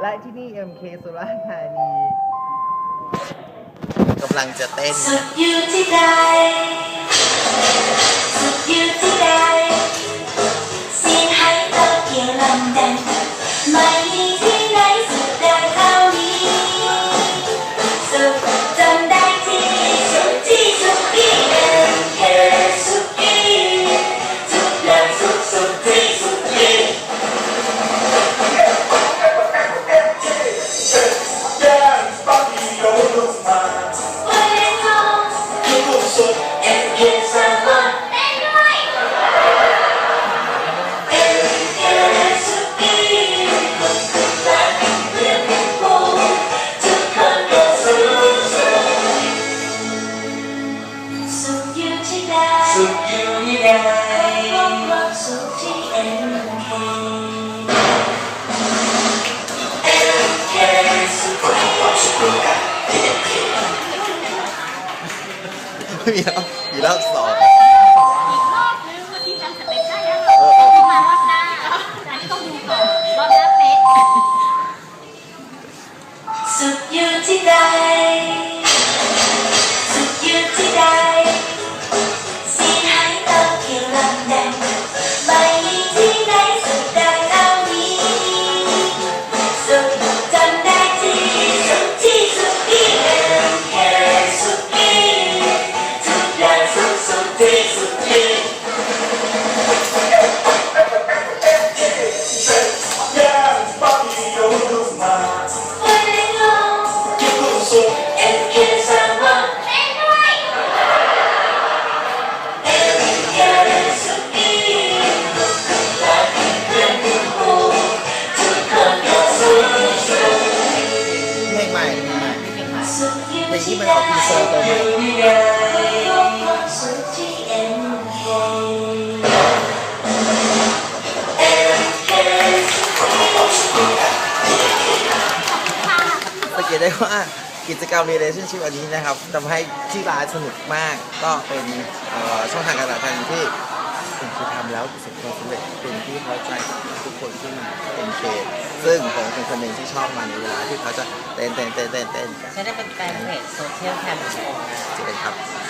และที่นี่ MK สุราษฎร์ธานีกำลังจะเต้น สุดอยู่ที่ใด สุดอยู่ที่ใดเสียงหายเต้าเกี่ยวลำดังไม่ สุขอยู่ที่ใดพบความสุขที่เอ็มเคเอ็มเคสุขที่ความสุขร่วมกันที่ MK มีรอบมีรอบสองอีกรอบนึงวันที่จำสเต็ปได้แล้วมารอบหน้าอันนี้ต้องสุขอยู่ที่ใด เพื่อนผู้ทุกคนก็สุขสุขเพลงใหม่เพลงใหม่สุขอยู่เพลงที่ที่มันใดออกทีเซอร์ตัวใหม่ ว่ากิจกรรม relationship อันนี้นะครับทำให้ที่ร้านสนุกมากก็เป็นเอ่อช่องทางการตลาดทางที่เป็นคือทำแล้วประสบความสำเร็จเป็นที่พอใจของทุกคนที่มาเป็นเคซึ่งผมเป็นคนหนึ่งที่ชอบมันในเวลาที่เขาจะเต้นเต้นเต้นเต้นเต้นฉันได้เป็นแฟนเพจโซเชียลแคมป์ของนะจะเป็นครับใ